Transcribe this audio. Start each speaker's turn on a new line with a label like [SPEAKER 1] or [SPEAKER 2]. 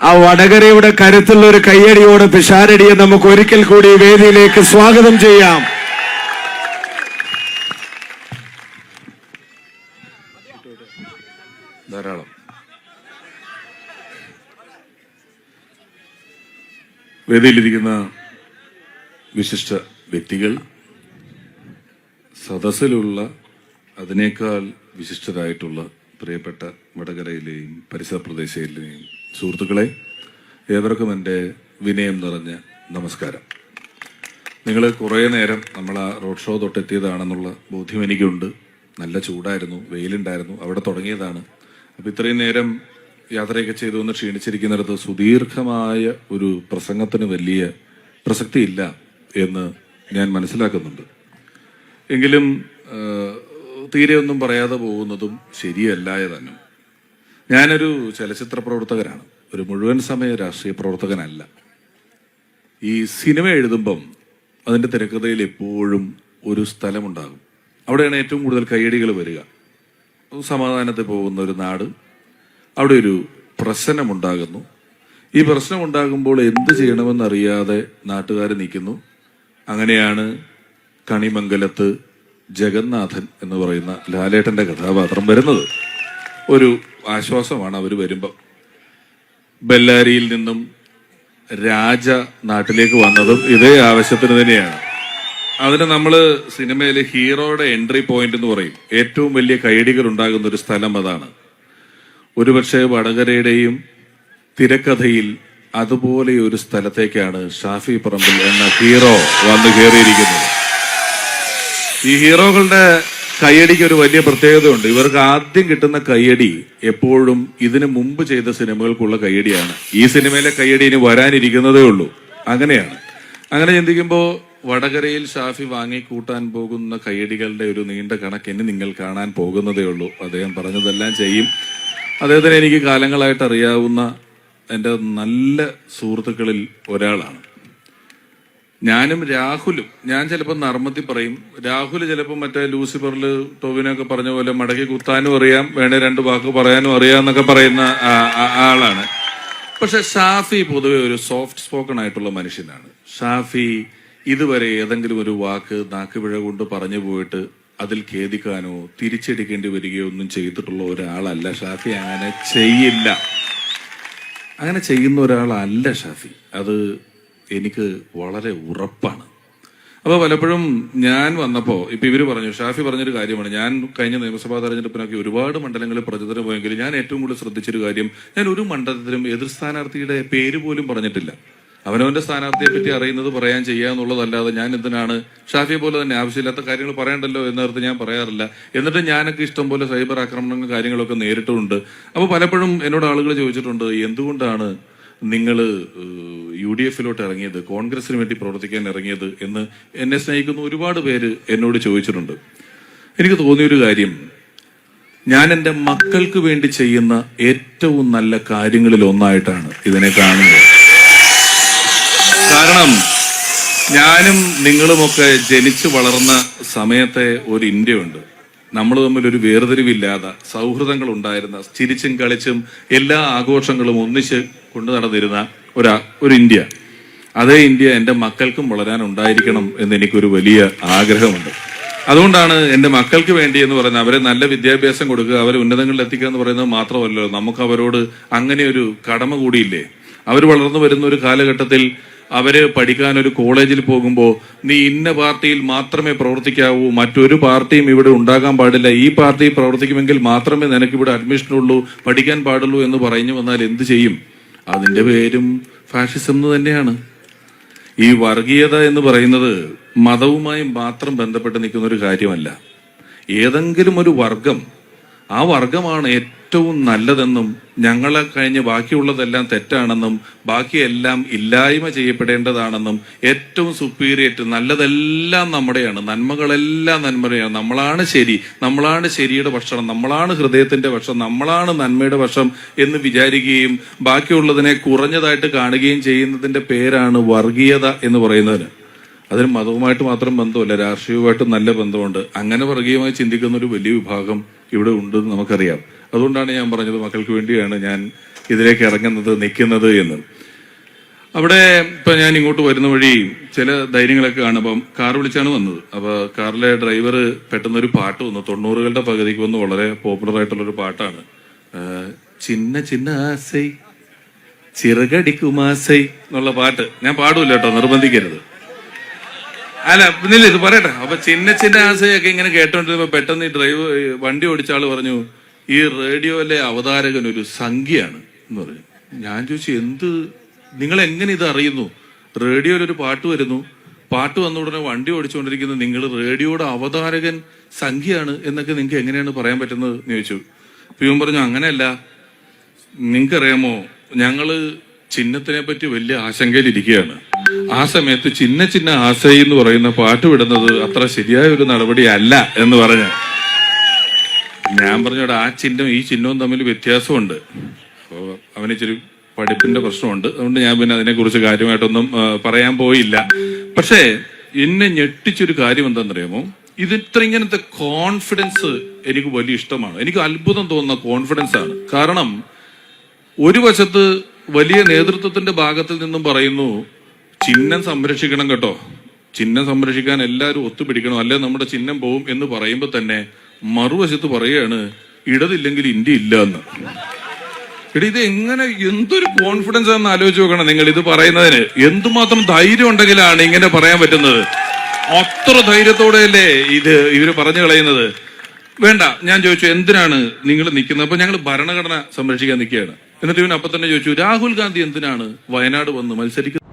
[SPEAKER 1] ആ വടകരയുടെ കരുത്തുള്ള ഒരു കയ്യടിയോട് പിഷാരടിയെ നമുക്ക് ഒരിക്കൽ കൂടി വേദിയിലേക്ക് സ്വാഗതം ചെയ്യാം.
[SPEAKER 2] ധാരാളം. വേദിയിലിരിക്കുന്ന വിശിഷ്ട വ്യക്തികൾ സദസ്സിലുള്ള അതിനേക്കാൾ വിശിഷ്ടരായിട്ടുള്ള പ്രിയപ്പെട്ട വടകരയിലെയും പരിസര പ്രദേശങ്ങളിലെയും സുഹൃത്തുക്കളെ ഏവർക്കും എന്റെ വിനയം നിറഞ്ഞ നമസ്കാരം. നിങ്ങൾ കുറേ നേരം നമ്മൾ ആ റോഡ് ഷോ തൊട്ടെത്തിയതാണെന്നുള്ള ബോധ്യം എനിക്കുണ്ട്. നല്ല ചൂടായിരുന്നു വെയിലുണ്ടായിരുന്നു അവിടെ തുടങ്ങിയതാണ്. അപ്പോൾ ഇത്രയും നേരം യാത്രയൊക്കെ ചെയ്തു എന്ന് ക്ഷീണിച്ചിരിക്കുന്നിടത്ത് സുദീർഘമായ ഒരു പ്രസംഗത്തിന് വലിയ പ്രസക്തിയില്ല എന്ന് ഞാൻ മനസ്സിലാക്കുന്നുണ്ട്. എങ്കിലും തീരെ ഒന്നും പറയാതെ പോകുന്നതും ശരിയല്ല തന്നെ ഞാനൊരു ചലച്ചിത്ര പ്രവർത്തകനാണ്. ഒരു മുഴുവൻ സമയ രാഷ്ട്രീയ പ്രവർത്തകനല്ല. ഈ സിനിമ എഴുതുമ്പം അതിന്റെ തിരക്കഥയിൽ എപ്പോഴും ഒരു സ്ഥലമുണ്ടാകും. അവിടെയാണ് ഏറ്റവും കൂടുതൽ കയ്യടികൾ വരിക. സമാധാനത്തിൽ പോകുന്ന ഒരു നാട്. അവിടെ ഒരു പ്രശ്നമുണ്ടാകുന്നു. ഈ പ്രശ്നമുണ്ടാകുമ്പോൾ എന്ത് ചെയ്യണമെന്നറിയാതെ നാട്ടുകാർ നിൽക്കുന്നു. അങ്ങനെയാണ് കണിമംഗലത്ത് ജഗന്നാഥൻ എന്ന് പറയുന്ന ലാലേട്ടന്റെ കഥാപാത്രം വരുന്നത്. ഒരു ആശ്വാസമാണ് അവർ വരുമ്പോൾ ബെല്ലാരിയിൽ നിന്നും രാജ നാട്ടിലേക്ക് വന്നതും ഇതേ ആവശ്യത്തിന് തന്നെയാണ്. അതിന് നമ്മൾ സിനിമയിലെ ഹീറോയുടെ എൻട്രി പോയിന്റ് എന്ന് പറയും. ഏറ്റവും വലിയ കൈയടികൾ ഉണ്ടാകുന്ന ഒരു സ്ഥലം അതാണ്. ഒരുപക്ഷെ വടകരയുടെയും തിരക്കഥയിൽ അതുപോലെ ഒരു സ്ഥലത്തേക്കാണ് ഷാഫി പറമ്പിൽ എന്ന ഹീറോ വന്ന് കയറിയിരിക്കുന്നത് ഈ ഹീറോകളുടെ കയ്യടിക്ക് ഒരു വലിയ പ്രത്യേകതയുണ്ട്. ഇവർക്ക് ആദ്യം കിട്ടുന്ന കയ്യടി എപ്പോഴും ഇതിനു മുമ്പ് ചെയ്ത സിനിമകൾക്കുള്ള കയ്യടിയാണ്. ഈ സിനിമയിലെ കയ്യടി ഇനി വരാനിരിക്കുന്നതേ ഉള്ളൂ. അങ്ങനെയാണ്. അങ്ങനെ ചിന്തിക്കുമ്പോൾ വടകരയിൽ ഷാഫി വാങ്ങി കൂട്ടാൻ പോകുന്ന കയ്യടികളുടെ ഒരു നീണ്ട കണക്ക് ഇനി നിങ്ങൾ കാണാൻ പോകുന്നതേ ഉള്ളൂ. അദ്ദേഹം പറഞ്ഞതെല്ലാം ചെയ്യും. അദ്ദേഹത്തിന് എനിക്ക് കാലങ്ങളായിട്ട് അറിയാവുന്ന എന്റെ നല്ല സുഹൃത്തുക്കളിൽ ഒരാളാണ്. ഞാനും രാഹുലും ഞാൻ ചിലപ്പോൾ നർമ്മത്തി പറയും രാഹുൽ ചിലപ്പോൾ മറ്റേ ലൂസിഫറിൽ ടോവിനൊക്കെ പറഞ്ഞ പോലെ മടക്കി കുത്താനും അറിയാം വേണേ രണ്ട് വാക്ക് പറയാനും അറിയാം എന്നൊക്കെ പറയുന്ന ആളാണ്. പക്ഷെ ഷാഫി പൊതുവെ ഒരു സോഫ്റ്റ് സ്പോക്കൺ ആയിട്ടുള്ള മനുഷ്യനാണ്. ഷാഫി ഇതുവരെ ഏതെങ്കിലും ഒരു വാക്ക് നാക്കുപിഴ കൊണ്ട് പറഞ്ഞു പോയിട്ട് അതിൽ ഖേദിക്കാനോ തിരിച്ചെടുക്കേണ്ടി വരികയോ ഒന്നും ചെയ്തിട്ടുള്ള ഒരാളല്ല ഷാഫി. അങ്ങനെ ചെയ്യില്ല. അങ്ങനെ ചെയ്യുന്ന ഒരാളല്ല ഷാഫി. അത് എനിക്ക് വളരെ ഉറപ്പാണ്. അപ്പോൾ പലപ്പോഴും ഞാൻ വന്നപ്പോൾ ഇപ്പൊ ഇവർ പറഞ്ഞു ഷാഫി പറഞ്ഞൊരു കാര്യമാണ്. ഞാൻ കഴിഞ്ഞ നിയമസഭാ തെരഞ്ഞെടുപ്പിനൊക്കെ ഒരുപാട് മണ്ഡലങ്ങളിൽ പ്രചോദനം പോയെങ്കിൽ ഞാൻ ഏറ്റവും കൂടുതൽ ശ്രദ്ധിച്ചൊരു കാര്യം ഞാൻ ഒരു മണ്ഡലത്തിലും എതിർ സ്ഥാനാർത്ഥിയുടെ പേര് പോലും പറഞ്ഞിട്ടില്ല. അവനവന്റെ സ്ഥാനാർത്ഥിയെ പറ്റി അറിയുന്നത് പറയാൻ ചെയ്യുക എന്നുള്ളതല്ലാതെ ഞാൻ എന്തിനാണ് ഷാഫിയെ പോലെ തന്നെ ആവശ്യമില്ലാത്ത കാര്യങ്ങൾ പറയണ്ടല്ലോ എന്നർത്ഥം ഞാൻ പറയാറില്ല. എന്നിട്ട് ഞാനൊക്കെ ഇഷ്ടം പോലെ സൈബർ ആക്രമണങ്ങളും കാര്യങ്ങളൊക്കെ നേരിട്ടുമുണ്ട് അപ്പോൾ പലപ്പോഴും എന്നോട് ആളുകൾ ചോദിച്ചിട്ടുണ്ട് എന്തുകൊണ്ടാണ് നിങ്ങൾ യു ഡി എഫിലോട്ട് ഇറങ്ങിയത് കോൺഗ്രസിന് വേണ്ടി പ്രവർത്തിക്കാൻ ഇറങ്ങിയത് എന്ന് എന്നെ സ്നേഹിക്കുന്ന ഒരുപാട് പേര് എന്നോട് ചോദിച്ചിട്ടുണ്ട്. എനിക്ക് തോന്നിയൊരു കാര്യം. ഞാൻ എന്റെ മക്കൾക്ക് വേണ്ടി ചെയ്യുന്ന ഏറ്റവും നല്ല കാര്യങ്ങളിൽ ഒന്നായിട്ടാണ് ഇതിനെ കാണുന്നത്. കാരണം ഞാനും നിങ്ങളുമൊക്കെ ജനിച്ചു വളർന്ന സമയത്തെ ഒരു ഇന്ത്യയുണ്ട്. നമ്മൾ തമ്മിൽ ഒരു വേർതിരിവില്ലാതെ സൗഹൃദങ്ങൾ ഉണ്ടായിരുന്ന ചിരിച്ചും കളിച്ചും എല്ലാ ആഘോഷങ്ങളും ഒന്നിച്ച് കൊണ്ടു നടന്നിരുന്ന ഒരു ഒരു ഇന്ത്യ. അതേ ഇന്ത്യ എന്റെ മക്കൾക്കും വളരാൻ ഉണ്ടായിരിക്കണം എന്ന് എനിക്കൊരു വലിയ ആഗ്രഹമുണ്ട്. അതുകൊണ്ടാണ് എന്റെ മക്കൾക്ക് വേണ്ടി എന്ന് പറയുന്നത് അവരെ നല്ല വിദ്യാഭ്യാസം കൊടുക്കുക അവരെ ഉന്നതങ്ങളിൽ എത്തിക്കുക എന്ന് പറയുന്നത് മാത്രമല്ലല്ലോ നമുക്ക് അവരോട് അങ്ങനെ ഒരു കടമ കൂടിയില്ലേ? അവർ വളർന്നു വരുന്ന ഒരു കാലഘട്ടത്തിൽ അവർ പഠിക്കാൻ ഒരു കോളേജിൽ പോകുമ്പോൾ നീ ഇന്ന പാർട്ടിയിൽ മാത്രമേ പ്രവർത്തിക്കാവൂ മറ്റൊരു പാർട്ടിയും ഇവിടെ ഉണ്ടാകാൻ പാടില്ല. ഈ പാർട്ടി പ്രവർത്തിക്കുമെങ്കിൽ മാത്രമേ നിനക്ക് ഇവിടെ അഡ്മിഷൻ ഉള്ളൂ പഠിക്കാൻ പാടുള്ളൂ എന്ന് പറഞ്ഞു വന്നാൽ എന്ത് ചെയ്യും? അതിന്റെ പേരും ഫാഷിസം എന്ന് തന്നെയാണ്. ഈ വർഗീയത എന്ന് പറയുന്നത് മതവുമായി മാത്രം ബന്ധപ്പെട്ട് നിൽക്കുന്ന ഒരു കാര്യമല്ല. ഏതെങ്കിലും ഒരു വർഗം ആ വർഗമാണ് ഏറ്റവും നല്ലതെന്നും ഞങ്ങളെ കഴിഞ്ഞ് ബാക്കിയുള്ളതെല്ലാം തെറ്റാണെന്നും ബാക്കിയെല്ലാം ഇല്ലായ്മ ചെയ്യപ്പെടേണ്ടതാണെന്നും ഏറ്റവും സുപ്പീരിയറ്റ് നല്ലതെല്ലാം നമ്മുടെയാണ് നന്മകളെല്ലാം നന്മയാണ് നമ്മളാണ് ശരി നമ്മളാണ് ശരിയുടെ ഭക്ഷണം നമ്മളാണ് ഹൃദയത്തിന്റെ ഭക്ഷണം നമ്മളാണ് നന്മയുടെ ഭക്ഷണം എന്ന് വിചാരിക്കുകയും ബാക്കിയുള്ളതിനെ കുറഞ്ഞതായിട്ട് കാണുകയും ചെയ്യുന്നതിന്റെ പേരാണ് വർഗീയത എന്ന് പറയുന്നതിന്. അതിന് മതവുമായിട്ട് മാത്രം ബന്ധമല്ല രാഷ്ട്രീയവുമായിട്ട് നല്ല ബന്ധമുണ്ട് അങ്ങനെ വർഗീയമായി ചിന്തിക്കുന്ന ഒരു വലിയ വിഭാഗം ഇവിടെ ഉണ്ടെന്ന് നമുക്കറിയാം. അതുകൊണ്ടാണ് ഞാൻ പറഞ്ഞത് മക്കൾക്ക് വേണ്ടിയാണ് ഞാൻ ഇതിലേക്ക് ഇറങ്ങുന്നത് നിൽക്കുന്നത് എന്ന്. അവിടെ ഇപ്പൊ ഞാൻ ഇങ്ങോട്ട് വരുന്ന വഴി ചില ധൈര്യങ്ങളൊക്കെ കാണുമ്പം കാർ വിളിച്ചാണ് വന്നത്. അപ്പൊ കാറിലെ ഡ്രൈവർ പെട്ടെന്ന് ഒരു പാട്ട് വന്നു. തൊണ്ണൂറുകളുടെ പകുതിക്ക് വന്ന് വളരെ പോപ്പുലർ ആയിട്ടുള്ള ഒരു പാട്ടാണ് ചിന്ന ചിന്ന ആസൈ ചിറകടിക്കുമാസൈ എന്നുള്ള പാട്ട്. ഞാൻ പാടൂല കേട്ടോ നിർബന്ധിക്കരുത്. അല്ല പിന്നില്ല ഇത് പറയട്ടെ. അപ്പൊ ചിന്ന ചിന്ന ആശയൊക്കെ ഇങ്ങനെ കേട്ടോണ്ടിരുന്നപ്പോ പെട്ടെന്ന് ഈ ഡ്രൈവ് വണ്ടി ആൾ പറഞ്ഞു ഈ റേഡിയോയിലെ അവതാരകൻ ഒരു സംഖ്യയാണ് എന്ന് പറഞ്ഞു. ഞാൻ ചോദിച്ചു എന്ത്? നിങ്ങൾ എങ്ങനെ ഇത് അറിയുന്നു? റേഡിയോയിൽ ഒരു പാട്ട് വരുന്നു. പാട്ട് വന്ന ഉടനെ വണ്ടി ഓടിച്ചുകൊണ്ടിരിക്കുന്ന. നിങ്ങൾ റേഡിയോയുടെ അവതാരകൻ സംഖ്യയാണ് എന്നൊക്കെ നിങ്ങൾക്ക് എങ്ങനെയാണ് പറയാൻ പറ്റുന്നത്? എന്ന് ചോദിച്ചു. ഇവൻ പറഞ്ഞു അങ്ങനെയല്ല. നിങ്ങൾക്കറിയാമോ ഞങ്ങൾ ചിഹ്നത്തിനെ പറ്റി വലിയ ആശങ്കയിലിരിക്കുകയാണ്. ആ സമയത്ത് ചിന്ന ചിന്ന ആശയി എന്ന് പറയുന്ന പാട്ട് വിടുന്നത് അത്ര ശരിയായ ഒരു നടപടി അല്ല എന്ന് പറഞ്ഞ. ഞാൻ പറഞ്ഞോടെ ആ ചിഹ്നം ഈ ചിഹ്നവും തമ്മിൽ വ്യത്യാസമുണ്ട്. അപ്പോൾ അവന് ഇച്ചിരി പഠിപ്പിന്റെ പ്രശ്നമുണ്ട്. അതുകൊണ്ട് ഞാൻ പിന്നെ അതിനെക്കുറിച്ച് കാര്യമായിട്ടൊന്നും പറയാൻ പോയില്ല. പക്ഷേ എന്നെ ഞെട്ടിച്ചൊരു കാര്യം എന്താണെന്നറിയാമോ? ഇത് ഇത്ര ഇങ്ങനത്തെ കോൺഫിഡൻസ് എനിക്ക് വലിയ ഇഷ്ടമാണ്. എനിക്ക് അത്ഭുതം തോന്നുന്ന കോൺഫിഡൻസ് ആണ്. കാരണം ഒരു വശത്ത് വലിയ നേതൃത്വത്തിന്റെ ഭാഗത്തിൽ നിന്നും പറയുന്നു ചിഹ്നം സംരക്ഷിക്കണം കേട്ടോ. ചിഹ്നം സംരക്ഷിക്കാൻ എല്ലാവരും ഒത്തുപിടിക്കണം. അല്ലെ നമ്മുടെ ചിഹ്നം പോവും എന്ന് പറയുമ്പോൾ തന്നെ മറുവശത്ത് പറയാണ് ഇടതില്ലെങ്കിൽ ഇന്ത്യ ഇല്ല എന്ന് എടി ഇത് എങ്ങനെ എന്തൊരു കോൺഫിഡൻസ് ആണെന്ന് ആലോചിച്ച് നോക്കണം നിങ്ങൾ ഇത് പറയുന്നതിന്. എന്തുമാത്രം ധൈര്യം ഉണ്ടെങ്കിലാണ് ഇങ്ങനെ പറയാൻ പറ്റുന്നത്. അത്ര ധൈര്യത്തോടെയല്ലേ ഇത് ഇവർ പറഞ്ഞു കളയുന്നത്. വേണ്ട ഞാൻ ചോദിച്ചു എന്തിനാണ് നിങ്ങൾ നിൽക്കുന്നത്? അപ്പൊ ഞങ്ങൾ ഭരണഘടന സംരക്ഷിക്കാൻ നിൽക്കുകയാണ്. എന്നിട്ട് ഇവൻ അപ്പൊ തന്നെ ചോദിച്ചു രാഹുൽ ഗാന്ധി എന്തിനാണ് വയനാട് വന്ന് മത്സരിക്കുന്നത്?